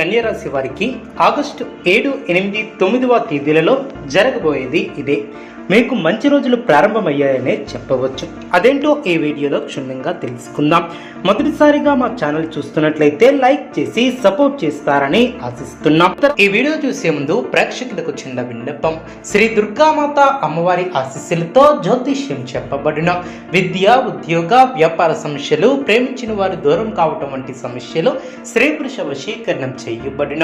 కన్యరాశి వారికి ఆగస్టు ఏడు ఎనిమిది తొమ్మిదవ తేదీలలో జరగబోయేది ఇదే. మీకు మంచి రోజులు ప్రారంభమయ్యాయనే చెప్పవచ్చు. అదేంటో ఈ వీడియోలో క్షుణ్ణంగా తెలుసుకుందాం. మొదటిసారిగా మా ఛానల్ చూస్తున్నట్లయితే లైక్ చేసి సపోర్ట్ చేస్తారని ఆశిస్తున్నాం. ఈ వీడియో చూసే ముందు ప్రేక్షకులకు చిన్న విన్నపం. శ్రీ దుర్గామాత అమ్మవారి ఆశీస్సులతో జ్యోతిష్యం చెప్పబడిన విద్య ఉద్యోగ వ్యాపార సమస్యలు ప్రేమించిన వారు దూరం కావటం వంటి సమస్యలు స్త్రీ పురుష వశీకరణం చేయబడిన.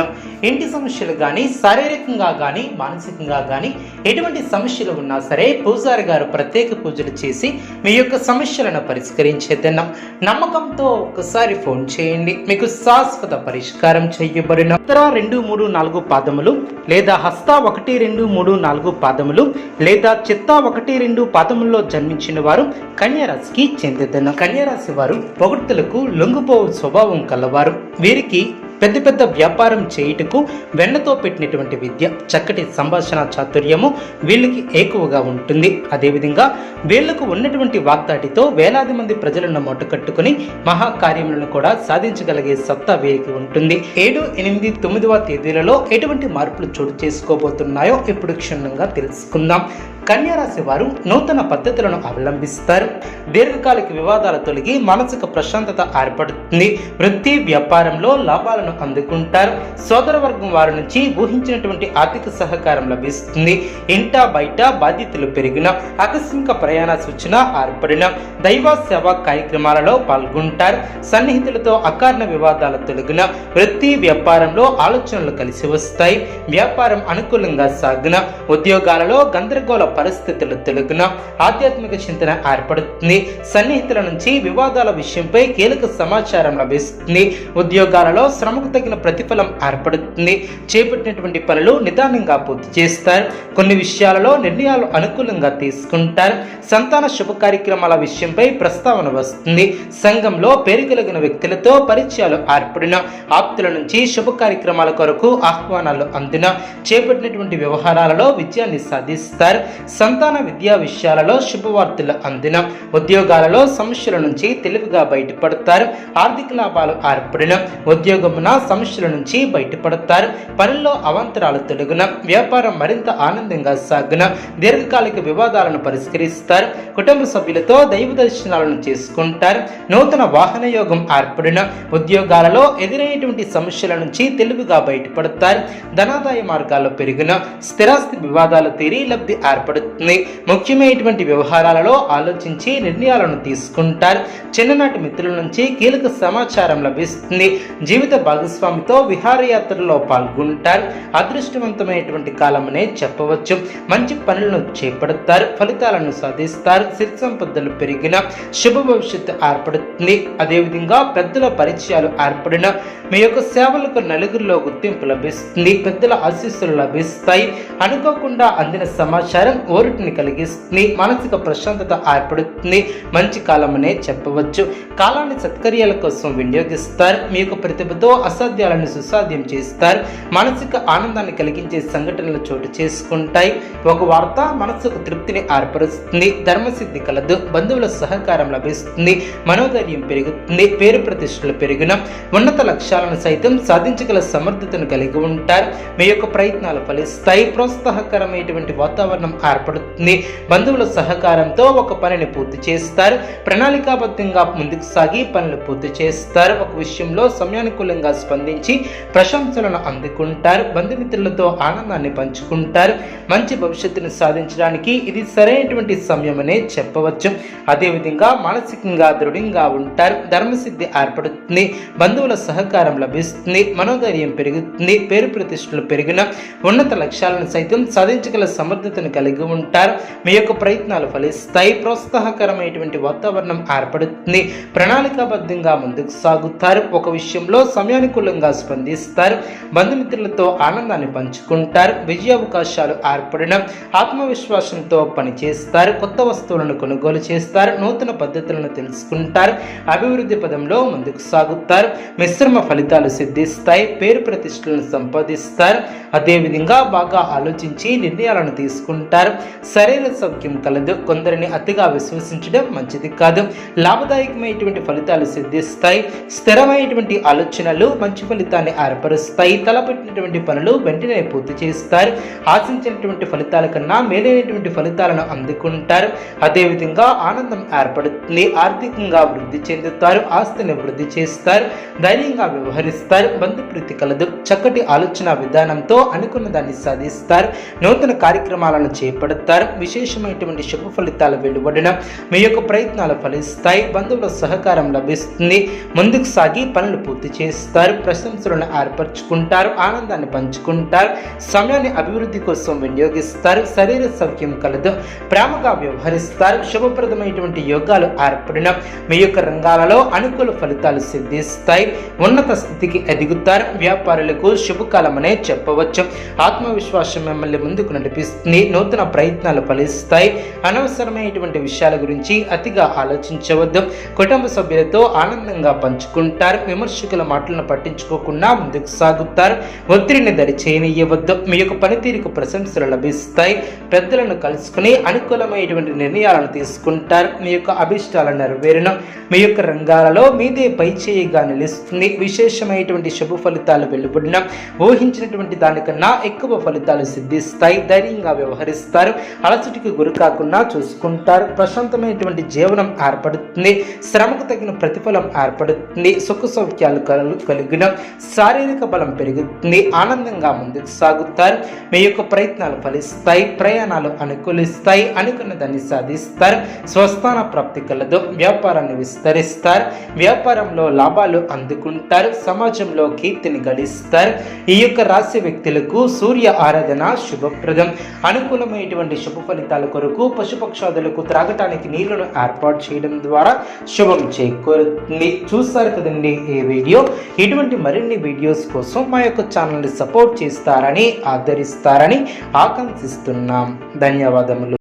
ఇంటి సమస్యలు కానీ శారీరకంగా కానీ మానసికంగా కానీ ఎటువంటి సమస్యలు ఉన్నా సరే పూజారి గారు ప్రత్యేక పూజలు చేసి మీ యొక్క సమస్యలను పరిష్కరించేదన్నాం నమ్మకంతో ఒక్కసారి ఫోన్ చేయండి. మీకు శాశ్వత పరిష్కారం చేయబడిన ఉత్తర రెండు మూడు నాలుగు పాదములు లేదా హస్త ఒకటి రెండు మూడు నాలుగు పాదములు లేదా చిత్త ఒకటి రెండు పాదముల్లో జన్మించిన వారు కన్యారాశికి చెందిన కన్యారాశి వారు పొగడ్తలకు లొంగిపోవు స్వభావం కలవారు. వీరికి పెద్ద పెద్ద వ్యాపారం చేయుటకు వెన్నతో పెట్టినటువంటి విద్య చక్కటి సంభాషణ చాతుర్యము వీళ్ళకి ఎక్కువగా ఉంటుంది. అదేవిధంగా వీళ్ళకు ఉన్నటువంటి వాగ్దాటితో వేలాది మంది ప్రజలను కట్టుకుని మహాకార్యములను కూడా సాధించగలిగే సత్తా వీరికి ఉంటుంది. ఏడు ఎనిమిది తొమ్మిదవ తేదీలలో ఎటువంటి మార్పులు చోటు చేసుకోబోతున్నాయో ఇప్పుడు క్షుణ్ణంగా తెలుసుకుందాం. కన్యారాశి వారు నూతన పద్ధతులను అవలంబిస్తారు. దీర్ఘకాలిక వివాదాల తొలగి మానసిక ప్రశాంతత ఏర్పడుతుంది. వృత్తి వ్యాపారంలో లాభాలను అందుకుంటారు. సోదర వర్గం వారి నుంచి ఊహించినటువంటి ఆర్థిక సహకారం లభిస్తుంది. ఇంట బయట బాధ్యతలు పెరిగిన ఆకస్మిక ప్రయాణ సూచన ఏర్పడిన దైవ సేవా కార్యక్రమాలలో పాల్గొంటారు. సన్నిహితులతో అకారణ వివాదాల తొలగిన వృత్తి వ్యాపారంలో ఆలోచనలు కలిసి వస్తాయి. వ్యాపారం అనుకూలంగా సాగిన ఉద్యోగాలలో గందరగోళ పరిస్థితులు తెలుగున ఆధ్యాత్మిక చింతన ఏర్పడుతుంది. సన్నిహితుల నుంచి వివాదాల విషయంపై కీలక సమాచారం లభిస్తుంది. ఉద్యోగాలలో శ్రమకు తగిన ప్రతిఫలం ఏర్పడుతుంది. చేపట్టినటువంటి పనులు నిదానంగా పూర్తి చేస్తారు. కొన్ని విషయాలలో నిర్ణయాలు అనుకూలంగా తీసుకుంటారు. సంతాన శుభ కార్యక్రమాల విషయంపై ప్రస్తావన వస్తుంది. సంఘంలో పేరు కలిగిన వ్యక్తులతో పరిచయాలు ఏర్పడిన ఆప్తుల నుంచి శుభ కార్యక్రమాల కొరకు ఆహ్వానాలు అందిన చేపట్టినటువంటి వ్యవహారాలలో విజయాన్ని సాధిస్తారు. సంతాన విద్యా విషయాలలో శుభవార్తలు అందిన ఉద్యోగాలలో సమస్యల నుంచి తెలివిగా బయటపడతారు. ఆర్థిక లాభాలు ఏర్పడిన ఉద్యోగమున సమస్యల నుంచి బయటపడతారు. పనుల్లో అవాంతరాలు తొలగిన వ్యాపారం మరింత ఆనందంగా సాగిన దీర్ఘకాలిక వివాదాలను పరిష్కరిస్తారు. కుటుంబ సభ్యులతో దైవ దర్శనాలను చేసుకుంటారు. నూతన వాహన యోగం ఏర్పడిన ఉద్యోగాలలో ఎదురైనటువంటి సమస్యల నుంచి తెలివిగా బయటపడతారు. ధనాదాయ మార్గాల్లో పెరిగిన స్థిరాస్తి వివాదాలు తీరి లబ్ధి ఏర్పడుతుంది ముఖ్యమైనటువంటి వ్యవహారాలలో ఆలోచించి నిర్ణయాలను తీసుకుంటారు. చిన్ననాటి మిత్రుల నుంచి కీలక సమాచారం లభిస్తుంది. జీవిత భాగస్వామితో విహారయాత్రలో పాల్గొంటారు. అదృష్టవంతమైనటువంటి కాలమనే చెప్పవచ్చు. మంచి పనులను చేపడతారు. ఫలితాలను సాధిస్తారు. సిరి సంపదలు పెరిగిన శుభ భవిష్యత్తు ఏర్పడుతుంది. అదేవిధంగా పెద్దల పరిచయాలు ఏర్పడిన మీ యొక్క సేవలకు నలుగురిలో గుర్తింపు లభిస్తుంది పెద్దల ఆశీస్సులు లభిస్తాయి. అనుకోకుండా అందిన సమాచారం ఓరిటిని కలిగిస్తుంది మానసిక ప్రశాంతత ఏర్పడుతుంది. మంచి కాలమనే చెప్పవచ్చు. కాలాన్ని సత్కర్యాల కోసం వినియోగిస్తారు. మీ యొక్క ప్రతిభతో అసాధ్యాలను సుసాధ్యం చేస్తారు. మానసిక ఆనందాన్ని కలిగించే సంఘటనలు చోటు చేసుకుంటాయి. ఒక వార్త మనసుకు తృప్తిని ఏర్పరుస్తుంది ధర్మసిద్ధి కలదు బంధువుల సహకారం లభిస్తుంది మనోధైర్యం పెరుగుతుంది పేరు ప్రతిష్టలు పెరిగిన ఉన్నత లక్ష్యాలను సైతం సాధించగల సమర్థతను కలిగి ఉంటారు. మీ యొక్క ప్రయత్నాలు ఫలిస్తాయి ప్రోత్సాహకరమైనటువంటి వాతావరణం ఏర్పడుతుంది. బంధువుల సహకారంతో ఒక పనిని పూర్తి చేస్తారు. ప్రణాళికాబద్ధంగా ముందుకు సాగి పనులు పూర్తి చేస్తారు. ఒక విషయంలో సమయానుకూలంగా స్పందించి ప్రశంసలను అందుకుంటారు. బంధుమిత్రులతో ఆనందాన్ని పంచుకుంటారు. మంచి భవిష్యత్తును సాధించడానికి ఇది సరైనటువంటి సమయమనే చెప్పవచ్చు. అదేవిధంగా మానసికంగా దృఢంగా ఉంటారు. ధర్మసిద్ధి ఏర్పడుతుంది. బంధువుల సహకారం లభిస్తుంది మనోధైర్యం పెరుగుతుంది పేరు ప్రతిష్టలు పెరిగిన ఉన్నత లక్ష్యాలను సైతం సాధించగల సమర్థతను కలిగి ఉంటారు. మీ యొక్క ప్రయత్నాలు ఫలిస్తాయి. ప్రోత్సాహకరమైనటువంటి వాతావరణం ఏర్పడుతుంది. ప్రణాళికాబద్ధంగా ముందుకు సాగుతారు. ఒక విషయంలో సమయానుకూలంగా స్పందిస్తారు. బంధుమిత్రులతో ఆనందాన్ని పంచుకుంటారు. విజయ అవకాశాలు ఏర్పడిన ఆత్మవిశ్వాసంతో పనిచేస్తారు. కొత్త వస్తువులను కొనుగోలు చేస్తారు. నూతన పద్ధతులను తెలుసుకుంటారు. అభివృద్ధి పదంలో ముందుకు సాగుతారు. మిశ్రమ ఫలి ఫలితాలు సిద్ధిస్తాయి పేరు ప్రతిష్టలను సంపాదిస్తారు. అదేవిధంగా బాగా ఆలోచించి నిర్ణయాలను తీసుకుంటారు. శరీర సౌఖ్యం కలదు. కొందరిని అతిగా విశ్వసించడం మంచిది కాదు. లాభదాయకమైనటువంటి ఫలితాలు సిద్ధిస్తాయి. స్థిరమైనటువంటి ఆలోచనలు మంచి ఫలితాన్ని ఏర్పరుస్తాయి. తలపెట్టినటువంటి పనులు వెంటనే పూర్తి చేస్తారు. ఆశించినటువంటి ఫలితాల కన్నా మేలైనటువంటి ఫలితాలను అందుకుంటారు. అదేవిధంగా ఆనందం ఏర్పడుతుంది. ఆర్థికంగా వృద్ధి చెందుతారు. ఆస్తిని వృద్ధి చేస్తారు. ధైర్యంగా వ్యవహరిస్తారు. బంధుప్రీతి కలదు చక్కటి ఆలోచన విధానంతో అనుకున్న దాన్ని సాధిస్తారు. నూతన కార్యక్రమాలను చేపడతారు. విశేషమైనటువంటి శుభ ఫలితాలు వెలువడడం మీ యొక్క ప్రయత్నాలు ఫలిస్తాయి. బంధువుల సహకారం లభిస్తుంది. ముందుకు సాగి పనులు పూర్తి చేస్తారు. ప్రశంసలను ఏర్పరచుకుంటారు. ఆనందాన్ని పంచుకుంటారు. సమయాన్ని అభివృద్ధి కోసం వినియోగిస్తారు. శరీర సౌఖ్యం కలదు. ప్రేమగా వ్యవహరిస్తారు. శుభప్రదమైనటువంటి యోగాలు ఏర్పడిన మీ యొక్క రంగాలలో అనుకూల ఫలితాలు సిద్ధిస్తాయి. ఉన్నత స్థితికి ఎదుగుతారు. వ్యాపారులకు శుభకాలమనే చెప్పవచ్చు. ఆత్మవిశ్వాసం మిమ్మల్ని ముందుకు నడిపిస్తుంది. నూతన ప్రయత్నాలు ఫలిస్తాయి. అనవసరమైనటువంటి విషయాల గురించి అతిగా ఆలోచించవద్దు. కుటుంబ సభ్యులతో ఆనందంగా పంచుకుంటారు. విమర్శకుల మాటలను పట్టించుకోకుండా ముందుకు సాగుతారు. ఒత్తిడిని దరి చేయనియవద్దు మీ యొక్క పనితీరుకు ప్రశంసలు లభిస్తాయి. పెద్దలను కలుసుకుని అనుకూలమైనటువంటి నిర్ణయాలను తీసుకుంటారు. మీ యొక్క అభిష్టాలను నెరవేరును. మీ యొక్క రంగాలలో మీదే పై చేయిగా నిలుస్తుంది విశేషమైనటువంటి శుభ ఫలితాలు వెలువడిన ఊహించినటువంటి దానికన్నా ఎక్కువ ఫలితాలు సిద్ధిస్తాయి ధైర్యంగా వ్యవహరిస్తారు అలసటికి గురి కాకుండా చూసుకుంటారు. ప్రశాంతమైనటువంటి జీవనం ఏర్పడుతుంది శ్రమకు తగిన ప్రతిఫలం ఏర్పడుతుంది సుఖ సౌఖ్యాలు కలు- కలిగిన శారీరక బలం పెరుగుతుంది ఆనందంగా ముందుకు సాగుతారు. మీ యొక్క ప్రయత్నాలు ఫలిస్తాయి ప్రయాణాలు అనుకూలిస్తాయి అనుకున్న దాన్ని సాధిస్తారు. స్వస్థాన ప్రాప్తి కలదు వ్యాపారాన్ని విస్తరిస్తారు వ్యాపారంలో లాభాలు అందుకుంటారు సమాజంలో కీర్తిని గడిస్తారు. ఈ యొక్క రాశి వ్యక్తులకు సూర్య ఆరాధన శుభప్రదం. అనుకూలమైనటువంటి శుభ ఫలితాల కొరకు పశుపక్షాదులకు త్రాగటానికి నీళ్ళను ఏర్పాటు చేయడం ద్వారా శుభం చేకూరుతుంది. చూస్తారు కదండి ఈ వీడియో? ఇటువంటి మరిన్ని వీడియోస్ కోసం మా యొక్క ఛానల్ని సపోర్ట్ చేస్తారని ఆదరిస్తారని ఆకాంక్షిస్తున్నాం. ధన్యవాదములు.